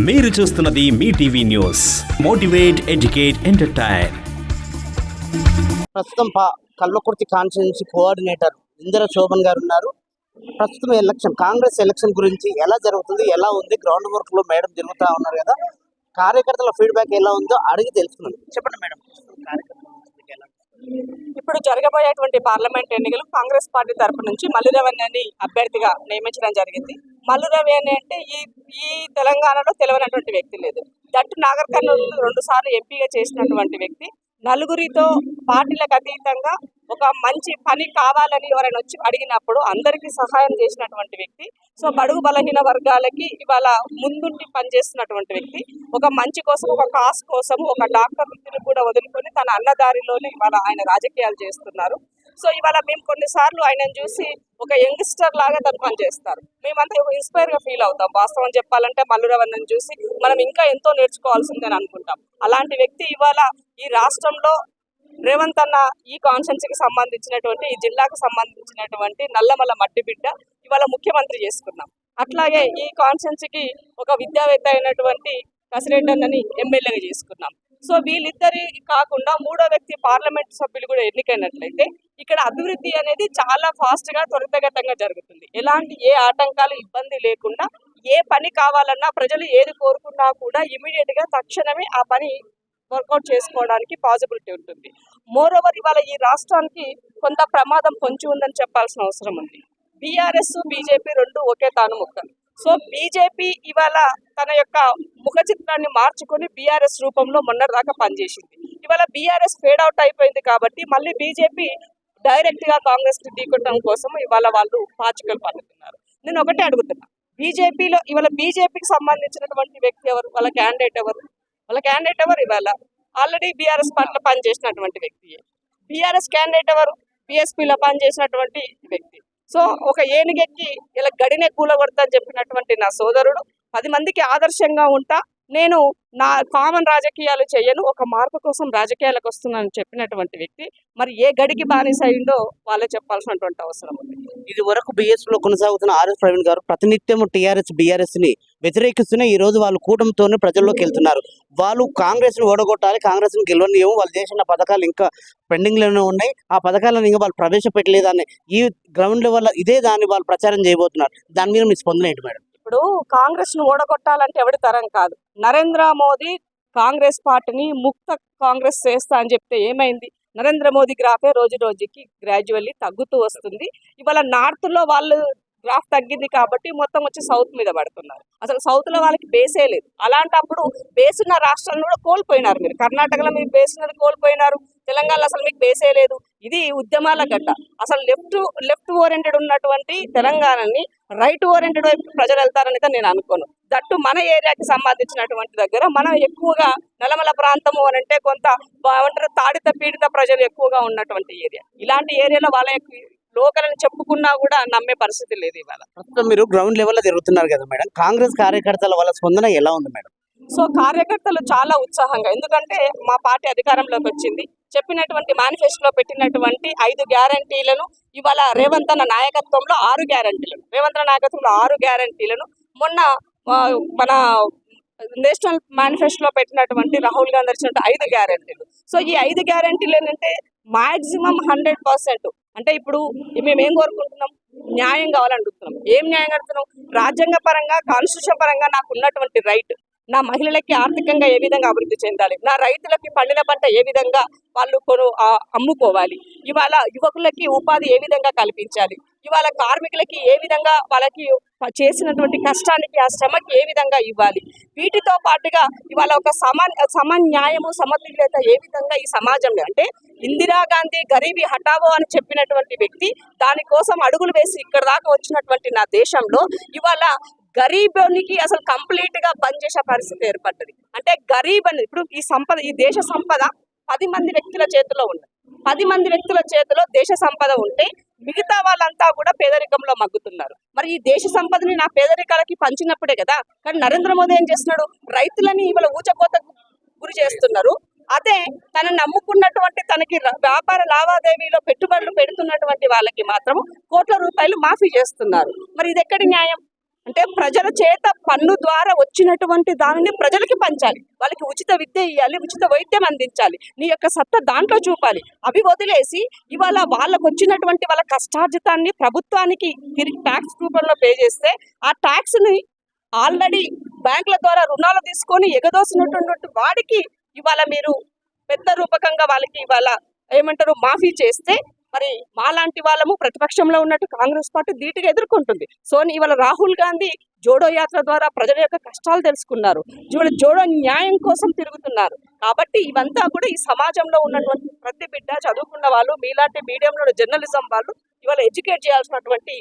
మీరు చూస్తున్నది మీ TV news. Motivate educate entertain. ప్రస్తుతం పా కల్వకుర్తి కాన్స్టిట్యున్సీ కోఆర్డినేటర్ ఇందిర శోభన్ గారు ఉన్నారు. ప్రస్తుతం ఎలక్షన్ కాంగ్రెస్ ఎలక్షన్ గురించి ఎలా జరుగుతుంది ఎలా ఉంది గ్రౌండ్ వర్క్లో మేడం జరుగుతా ఉన్నారు కదా కార్యకర్తల ఫీడ్బ్యాక్ ఎలా ఉందో అడిగి తెలుసుకున్నాను చెప్పండి మేడం? ఇప్పుడు జరగబోయేటువంటి పార్లమెంట్ ఎన్నికలు కాంగ్రెస్ పార్టీ తరపు నుంచి మల్లురవణ్యని అభ్యర్థిగా నియమించడం జరిగింది. మల్లురవి అని అంటే ఈ ఈ తెలంగాణలో తెలియనటువంటి వ్యక్తి లేదు. దట్టు నాగర్ కర్నూలు రెండు సార్లు ఎంపీగా చేసినటువంటి వ్యక్తి. నలుగురితో పార్టీలకు అతీతంగా ఒక మంచి పని కావాలని ఎవరైనా వచ్చి అడిగినప్పుడు అందరికీ సహాయం చేసినటువంటి వ్యక్తి. సో బడుగు బలహీన వర్గాలకి ఇవాళ ముందుండి పనిచేస్తున్నటువంటి వ్యక్తి. ఒక మంచి కోసం ఒక కాస్ కోసం ఒక డాక్టర్ వృత్తిని కూడా వదులుకొని తన అన్నదారిలోనే ఇవాళ ఆయన రాజకీయాలు చేస్తున్నారు. సో ఇవాళ మేము కొన్నిసార్లు ఆయనను చూసి ఒక యంగ్స్టర్ లాగా తను పనిచేస్తారు. మేమంతా ఒక ఇన్స్పైర్గా ఫీల్ అవుతాం. వాస్తవం చెప్పాలంటే మల్లురవన్నని చూసి మనం ఇంకా ఎంతో నేర్చుకోవాల్సిందని అనుకుంటాం. అలాంటి వ్యక్తి ఇవాళ ఈ రాష్ట్రంలో రేవంత్ అన్న ఈ కాన్స్టెన్సీకి సంబంధించినటువంటి ఈ జిల్లాకు సంబంధించినటువంటి నల్లమల్ల మట్టి బిడ్డ ఇవాళ ముఖ్యమంత్రి చేసుకున్నాం. అట్లాగే ఈ కాన్స్టెన్సీకి ఒక విద్యావేత్త అయినటువంటి కసిరెడ్డి అన్నని ఎమ్మెల్యేగా చేసుకున్నాం. సో వీళ్ళిద్దరి కాకుండా మూడో వ్యక్తి పార్లమెంట్ సభ్యులు కూడా ఎన్నికైనట్లయితే ఇక్కడ అభివృద్ధి అనేది చాలా ఫాస్ట్గా త్వరితగతంగా జరుగుతుంది. ఎలాంటి ఏ ఆటంకాలు ఇబ్బంది లేకుండా ఏ పని కావాలన్నా ప్రజలు ఏది కోరుకున్నా కూడా ఇమీడియట్గా తక్షణమే ఆ పని వర్కౌట్ చేసుకోవడానికి పాసిబిలిటీ ఉంటుంది. మోర్ ఓవర్ ఇవాళ ఈ రాష్ట్రానికి కొంత ప్రమాదం పొంచి ఉందని చెప్పాల్సిన అవసరం ఉంది. బీఆర్ఎస్ బీజేపీ రెండు ఒకే తాను ముక్కలు సో బీజేపీ ఇవాళ తన యొక్క ముఖ చిత్రాన్ని మార్చుకొని బీఆర్ఎస్ రూపంలో మొన్నటిదాకా పనిచేసింది. ఇవాళ బీఆర్ఎస్ ఫేడ్ అవుట్ అయిపోయింది కాబట్టి మళ్ళీ బీజేపీ డైరెక్ట్గా కాంగ్రెస్ని ఢీకొట్టడం కోసం ఇవాళ వాళ్ళు పాచికలు పడుతున్నారు నేను ఒకటే అడుగుతున్నా. బీజేపీలో ఇవాళ బీజేపీకి సంబంధించినటువంటి వ్యక్తి ఎవరు? వాళ్ళ క్యాండిడేట్ ఎవరు? వాళ్ళ క్యాండిడేట్ ఎవరు ఇవాళ? ఆల్రెడీ బీఆర్ఎస్ పార్టీలో పనిచేసినటువంటి వ్యక్తి బీఆర్ఎస్ క్యాండిడేట్ ఎవరు? బీఎస్పీలో పనిచేసినటువంటి వ్యక్తి. సో ఒక ఏనుగెక్కి ఇలా గడినే కూలగొడతా అని చెప్పినటువంటి నా సోదరుడు పది మందికి ఆదర్శంగా ఉంటా. నేను నా కామన్ రాజకీయాలు చేయను ఒక మార్పు కోసం రాజకీయాలకు వస్తున్నానని చెప్పినటువంటి వ్యక్తి. మరి ఏ గడికి బానిస అయిందో వాళ్ళే చెప్పాల్సినటువంటి అవసరం ఉంది. ఇది వరకు బిఎస్లో కొనసాగుతున్న ఆర్ఎస్ ప్రవీణ్ గారు ప్రతినిత్యం టీఆర్ఎస్ బీఆర్ఎస్ని వ్యతిరేకిస్తూనే ఈ రోజు వాళ్ళు కూటమితోనే ప్రజల్లోకి వెళ్తున్నారు. వాళ్ళు కాంగ్రెస్ను ఓడగొట్టాలి కాంగ్రెస్ను గెలవనియము వాళ్ళు చేసిన పథకాలు ఇంకా పెండింగ్లోనే ఉన్నాయి. ఆ పథకాలను ఇంకా వాళ్ళు ప్రవేశపెట్టలేదని ఈ గ్రౌండ్ వల్ల ఇదే దాన్ని వాళ్ళు ప్రచారం చేయబోతున్నారు. దాని మీద మీ స్పందన ఏంటి మేడం? ఇప్పుడు కాంగ్రెస్ను ఓడగొట్టాలంటే ఎవరి తరం కాదు. నరేంద్ర మోదీ కాంగ్రెస్ పార్టీని ముక్త కాంగ్రెస్ చేస్తా అని చెప్తే ఏమైంది? నరేంద్ర మోదీ గ్రాఫే రోజు రోజుకి గ్రాడ్యువల్లీ తగ్గుతూ వస్తుంది. ఇవాళ నార్త్లో వాళ్ళు గ్రాఫ్ తగ్గింది కాబట్టి మొత్తం వచ్చి సౌత్ మీద పడుతున్నారు. అసలు సౌత్లో వాళ్ళకి బేసే లేదు. అలాంటప్పుడు బేస్ ఉన్న రాష్ట్రాలను కూడా కోల్పోయినారు మీరు. కర్ణాటకలో మీరు బేస్ ఉన్నది కోల్పోయినారు. తెలంగాణలో అసలు మీకు బేసే లేదు. ఇది ఉద్యమాల గడ్డ. అసలు లెఫ్ట్ లెఫ్ట్ ఓరియంటెడ్ ఉన్నటువంటి తెలంగాణని రైట్ ఓరియంటెడ్ వైపు ప్రజలు వెళ్తారని అయితే నేను అనుకోను. దట్టు మన ఏరియాకి సంబంధించినటువంటి దగ్గర మనం ఎక్కువగా నలమల ప్రాంతము అని అంటే కొంత ఏమంటారు తాడిత పీడిత ప్రజలు ఎక్కువగా ఉన్నటువంటి ఏరియా. ఇలాంటి ఏరియాలో వాళ్ళ లోకల్ అని చెప్పుకున్నా కూడా నమ్మే పరిస్థితి లేదు ఇవాళ. ప్రస్తుతం మీరు గ్రౌండ్ లెవెల్లో తిరుగుతున్నారు కదా మేడం. కాంగ్రెస్ కార్యకర్తల వాళ్ళ స్పందన ఎలా ఉంది మేడం? సో కార్యకర్తలు చాలా ఉత్సాహంగా ఎందుకంటే మా పార్టీ అధికారంలోకి వచ్చింది. చెప్పినటువంటి మేనిఫెస్టోలో పెట్టినటువంటి ఐదు గ్యారంటీలను ఇవాళ రేవంత్ అన్న నాయకత్వంలో ఆరు గ్యారంటీలను రేవంత్ అన్న నాయకత్వంలో ఆరు గ్యారంటీలను మొన్న మన నేషనల్ మేనిఫెస్టోలో పెట్టినటువంటి రాహుల్ గాంధీ ఇచ్చినటువంటి ఐదు గ్యారంటీలు సో ఈ ఐదు గ్యారంటీలు ఏంటంటే మాక్సిమం హండ్రెడ్ పర్సెంట్ అంటే ఇప్పుడు మేము ఏం కోరుకుంటున్నాం? న్యాయం కావాలనుకుంటున్నాం. ఏం న్యాయం అడుగుతున్నాం రాజ్యాంగ పరంగా కాన్స్టిట్యూషన్ పరంగా నాకు ఉన్నటువంటి రైట్ నా మహిళలకి ఆర్థికంగా ఏ విధంగా అభివృద్ధి చెందాలి? నా రైతులకి పండిన పంట ఏ విధంగా వాళ్ళు కొను అమ్ముకోవాలి? ఇవాళ యువకులకి ఉపాధి ఏ విధంగా కల్పించాలి? ఇవాళ కార్మికులకి ఏ విధంగా వాళ్ళకి చేసినటువంటి కష్టానికి ఆ శ్రమకి ఏ విధంగా ఇవ్వాలి? వీటితో పాటుగా ఇవాళ ఒక సమా సమన్యాయము సమతుల్యత ఏ విధంగా ఈ సమాజంలో అంటే ఇందిరాగాంధీ గరీబీ హఠావో అని చెప్పినటువంటి వ్యక్తి దానికోసం అడుగులు వేసి ఇక్కడ దాకా వచ్చినటువంటి నా దేశంలో ఇవాళ గరీబునికి అసలు కంప్లీట్గా బంద్ చేసే పరిస్థితి ఏర్పడ్డది. అంటే గరీబ్ అని ఇప్పుడు ఈ సంపద ఈ దేశ సంపద పది మంది వ్యక్తుల చేతిలో ఉండదు పది మంది వ్యక్తుల చేతిలో దేశ సంపద ఉంటే మిగతా వాళ్ళంతా కూడా పేదరికంలో మగ్గుతున్నారు. మరి ఈ దేశ సంపదని నా పేదరికాలకి పంచినప్పుడే కదా. కానీ నరేంద్ర మోదీ ఏం చేస్తున్నాడు? రైతులని ఇవాళ ఊచకోత గురి చేస్తున్నారు. అదే తను నమ్ముకున్నటువంటి తనకి వ్యాపార లావాదేవీలో పెట్టుబడులు పెడుతున్నటువంటి వాళ్ళకి మాత్రం కోట్ల రూపాయలు మాఫీ చేస్తున్నారు. మరి ఇది ఎక్కడి న్యాయం? అంటే ప్రజల చేత పన్ను ద్వారా వచ్చినటువంటి దానిని ప్రజలకి పంచాలి. వాళ్ళకి ఉచిత విద్య ఇవ్వాలి ఉచిత వైద్యం అందించాలి. నీ యొక్క సత్తా దాంట్లో చూపాలి. అవి వదిలేసి ఇవాళ వాళ్ళకు వచ్చినటువంటి వాళ్ళ కష్టార్జితాన్ని ప్రభుత్వానికి తిరిగి ట్యాక్స్ రూపంలో పే చేస్తే ఆ ట్యాక్స్ని ఆల్రెడీ బ్యాంకుల ద్వారా రుణాలు తీసుకొని ఎగదోసినటువంటి వాడికి ఇవాళ మీరు పెద్ద రూపకంగా వాళ్ళకి ఇవాళ ఏమంటారు మాఫీ చేస్తే మరి మాలాంటి వాళ్ళము ప్రతిపక్షంలో ఉన్నట్టు కాంగ్రెస్ పార్టీ ధీటుగా ఎదుర్కొంటుంది. సో ఇవాళ రాహుల్ గాంధీ జోడో యాత్ర ద్వారా ప్రజల యొక్క కష్టాలు తెలుసుకున్నారు. ఇవాళ జోడో న్యాయం కోసం తిరుగుతున్నారు. కాబట్టి ఇవంతా కూడా ఈ సమాజంలో ఉన్నటువంటి ప్రతి బిడ్డ చదువుకున్న వాళ్ళు మీలాంటి మీడియంలో జర్నలిజం వాళ్ళు ఇవాళ ఎడ్యుకేట్ చేయాల్సినటువంటి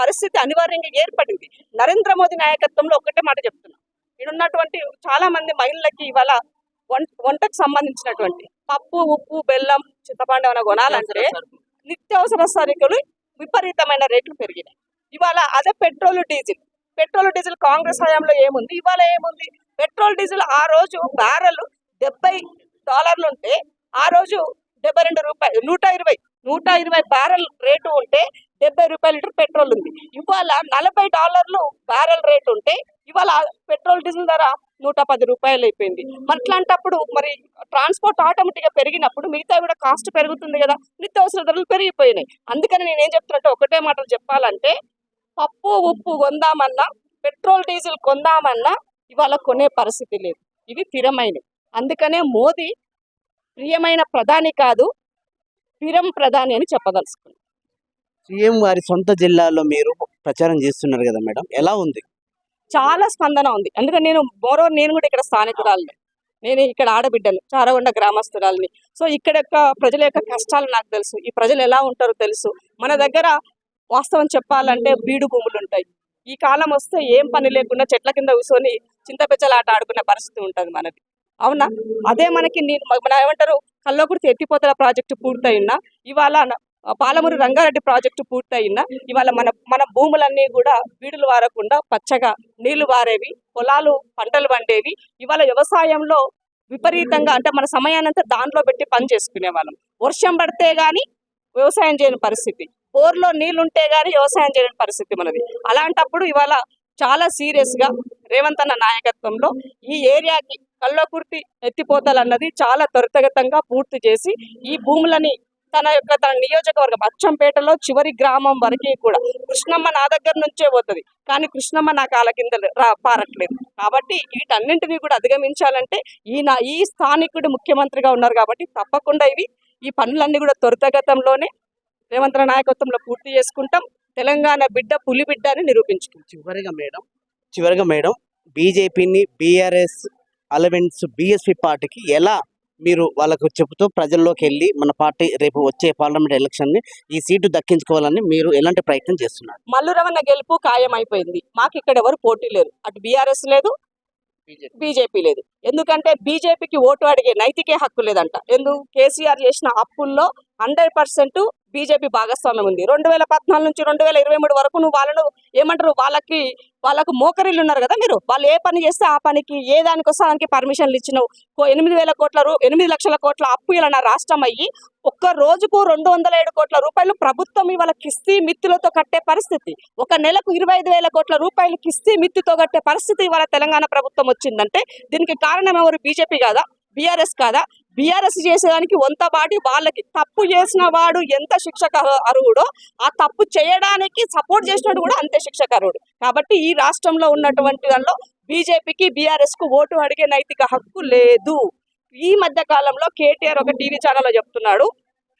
పరిస్థితి అనివార్యంగా ఏర్పడింది. నరేంద్ర మోదీ నాయకత్వంలో ఒక్కటే మాట చెప్తున్నా. ఇడున్నటువంటి చాలా మంది మహిళలకి ఇవాళ వంటకు సంబంధించినటువంటి పప్పు ఉప్పు బెల్లం చింతపండు ఏమైనా కొనాలంటే నిత్యావసర సరుకులు విపరీతమైన రేట్లు పెరిగినాయి. ఇవాళ అదే petrol diesel. Petrol diesel Congress హయాంలో ఏముంది? ఇవాళ ఏముంది? పెట్రోల్ డీజిల్ ఆ రోజు బ్యారెల్ డెబ్బై డాలర్లు ఉంటే ఆ రోజు డెబ్బై రెండు రూపాయలు నూట ఇరవై నూట ఇరవై బ్యారెల్ రేటు ఉంటే డెబ్బై రూపాయల లీటర్ పెట్రోల్ ఉంది. ఇవాళ నలభై డాలర్లు బ్యారెల్ రేట్ ఉంటే ఇవాళ పెట్రోల్ డీజిల్ ధర నూట పది రూపాయలు అయిపోయింది. మరి అట్లాంటప్పుడు మరి ట్రాన్స్పోర్ట్ ఆటోమేటిక్గా పెరిగినప్పుడు మిగతా కూడా కాస్ట్ పెరుగుతుంది కదా నిత్యావసర ధరలు పెరిగిపోయినాయి. అందుకని నేను ఏం చెప్తున్నట్టు ఒకటే మాటలు చెప్పాలంటే పప్పు ఉప్పు కొందామన్నా పెట్రోల్ డీజిల్ కొందామన్నా ఇవాళ కొనే పరిస్థితి లేదు. ఇవి స్థిరమైనవి. అందుకనే మోదీ ప్రియమైన ప్రధాని కాదు స్థిరం ప్రధాని అని చెప్పదలుచుకున్నాను. సీఎం వారి సొంత జిల్లాలో మీరు ప్రచారం చేస్తున్నారు కదా మేడం. ఎలా ఉంది? చాలా స్పందన ఉంది. అందుకని నేను మోరో నేను కూడా ఇక్కడ స్థానికురాలని. నేను ఇక్కడ ఆడబిడ్డను చారగొండ గ్రామస్తురాలని. సో ఇక్కడ యొక్క ప్రజల యొక్క కష్టాలు నాకు తెలుసు. ఈ ప్రజలు ఎలా ఉంటారో తెలుసు. మన దగ్గర వాస్తవం చెప్పాలంటే బీడు భూములు ఉంటాయి. ఈ కాలం వస్తే ఏం పని లేకుండా చెట్ల కింద కూర్చొని చింతపెచ్చలాట ఆడుకునే పరిస్థితి ఉంటుంది మనది. అవునా? అదే మనకి నేను మన ఏమంటారు కల్లోకుడితే ఎత్తిపోతల ప్రాజెక్టు పూర్తయినా ఇవాళ పాలమూరు రంగారెడ్డి ప్రాజెక్టు పూర్తయినా ఇవాళ మన మన భూములన్నీ కూడా వీడులు వారకుండా పచ్చగా నీళ్ళు వారేవి పొలాలు పంటలు పండేవి. ఇవాళ వ్యవసాయంలో విపరీతంగా అంటే మన సమయానంతా దాంట్లో పెట్టి పని చేసుకునే వాళ్ళం. వర్షం పడితే కానీ వ్యవసాయం చేయని పరిస్థితి. బోర్లో నీళ్ళుంటే ఉంటే వ్యవసాయం చేయని పరిస్థితి మనది. అలాంటప్పుడు ఇవాళ చాలా సీరియస్గా రేవంత్ అన్న నాయకత్వంలో ఈ ఏరియాకి కల్లకుర్తి ఎత్తిపోతలన్నది చాలా త్వరితగతంగా పూర్తి చేసి ఈ భూములని తన యొక్క తన నియోజకవర్గం అచ్చంపేటలో చివరి గ్రామం వరకు కూడా కృష్ణమ్మ నా దగ్గర నుంచే పోతుంది. కానీ కృష్ణమ్మ నా కాల కింద రా పారట్లేదు. కాబట్టి వీటన్నింటినీ కూడా అధిగమించాలంటే ఈ నా ఈ స్థానికుడు ముఖ్యమంత్రిగా ఉన్నారు కాబట్టి తప్పకుండా ఇవి ఈ పనులన్నీ కూడా త్వరితగతంలోనే రేవంత్ నాయకత్వంలో పూర్తి చేసుకుంటాం. తెలంగాణ బిడ్డ పులి బిడ్డ అని నిరూపించుకుంటాం. చివరిగా మేడం చివరిగా మేడం బీజేపీని బీఆర్ఎస్ అలవెన్స్ బీఎస్పీ పార్టీకి ఎలా మీరు వాళ్ళకు చెబుతూ ప్రజల్లోకి వెళ్ళి మన పార్టీ రేపు వచ్చే పార్లమెంట్ ఎలక్షన్ని ఈ సీటు దక్కించుకోవాలని మీరు ఎలాంటి ప్రయత్నం చేస్తున్నారు? మల్లు రవణ గెలుపు ఖాయమైపోయింది. మాకు ఇక్కడ ఎవరు పోటీ లేరు. అటు బీఆర్ఎస్ లేదు బీజేపీ. లేదు. ఎందుకంటే బీజేపీకి ఓటు అడిగే నైతికే హక్కు లేదంట. ఎందుకు కేసీఆర్ చేసిన అప్పుల్లో హండ్రెడ్ పర్సెంట్ బీజేపీ భాగస్వామ్యం ఉంది. రెండు వేల పద్నాలుగు నుంచి రెండు వేల ఇరవై మూడు వరకు నువ్వు వాళ్ళను ఏమంటారు? వాళ్ళకి వాళ్ళకు మోకరీలు ఉన్నారు కదా మీరు. వాళ్ళు ఏ పని చేస్తే ఆ పనికి ఏ దానికి వస్తే దానికి పర్మిషన్లు ఇచ్చినావు ఎనిమిది వేల కోట్ల రూ ఎనిమిది లక్షల కోట్ల అప్పు ఇలా నా రాష్ట్రం అయ్యి ఒక్క రోజుకు రెండు వందల ఏడు కోట్ల రూపాయలు ప్రభుత్వం ఇవాళ కిస్తీ మిత్తులతో కట్టే పరిస్థితి. ఒక నెలకు ఇరవై ఐదు వేల కోట్ల రూపాయలు కిస్తీ మిత్తుతో కట్టే పరిస్థితి ఇవాళ తెలంగాణ ప్రభుత్వం వచ్చిందంటే దీనికి కారణం ఎవరు? బీజేపీ కాదా? బీఆర్ఎస్ కాదా? బీఆర్ఎస్ చేసేదానికి వంత బాటి వాళ్ళకి. తప్పు చేసిన వాడు ఎంత శిక్షక అర్హుడో ఆ తప్పు చేయడానికి సపోర్ట్ చేసినట్టు కూడా అంతే శిక్షక అర్హుడు. కాబట్టి ఈ రాష్ట్రంలో ఉన్నటువంటి దానిలో బీజేపీకి బీఆర్ఎస్కు ఓటు అడిగే నైతిక హక్కు లేదు. ఈ మధ్య కాలంలో కేటీఆర్ ఒక టీవీ ఛానల్లో చెప్తున్నాడు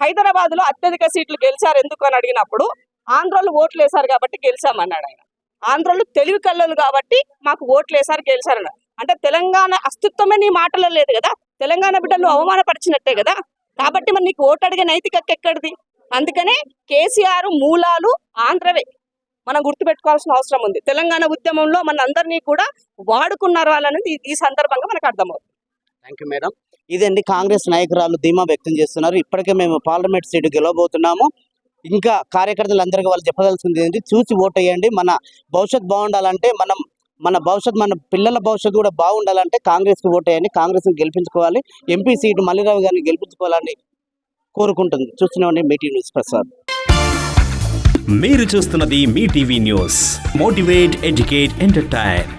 హైదరాబాద్లో అత్యధిక సీట్లు గెలిచారు ఎందుకు? అని అడిగినప్పుడు ఆంధ్రోలు ఓట్లు వేశారు కాబట్టి గెలిచామన్నాడు ఆయన. ఆంధ్రోలు తెలివి కళ్ళలు కాబట్టి మాకు ఓట్లు వేశారు గెలిచారన్నారు అంటే తెలంగాణ అస్తిత్వమే నీ మాటలో లేదు కదా? తెలంగాణ బిడ్డలు అవమానపరిచినట్టే కదా? కాబట్టి మరి నీకు ఓటు అడిగే నైతిక ఎక్కడిది? అందుకనే కేసీఆర్ మూలాలు ఆంధ్రవే. మనం గుర్తుపెట్టుకోవాల్సిన అవసరం ఉంది. తెలంగాణ ఉద్యమంలో మన అందరినీ కూడా వాడుకున్నారు వాళ్ళనేది ఈ- ఈ సందర్భంగా మనకు అర్థమవుతుంది. థ్యాంక్ యూ మేడం ఇదండి కాంగ్రెస్ నాయకురాలు ధీమా వ్యక్తం చేస్తున్నారు. ఇప్పటికే మేము పార్లమెంట్ సీటు గెలవబోతున్నాము. ఇంకా కార్యకర్తలందరికీ వాళ్ళు చెప్పదలసింది ఏంటి? చూసి ఓటు వేయండి మన భవిష్యత్ బాగుండాలంటే మనం మన భవిష్యత్ మన పిల్లల భవిష్యత్తు కూడా బాగుండాలంటే కాంగ్రెస్కి ఓటేయని కాంగ్రెస్ని గెలిపించుకోవాలి ఎంపీ సీటు మల్లిరావు గారిని గెలిపించుకోవాలని కోరుకుంటుంది. చూస్తున్నామండి మీటీ న్యూస్ ప్రసాద్. మీరు చూస్తున్నది మీ TV news. Motivate educate entertain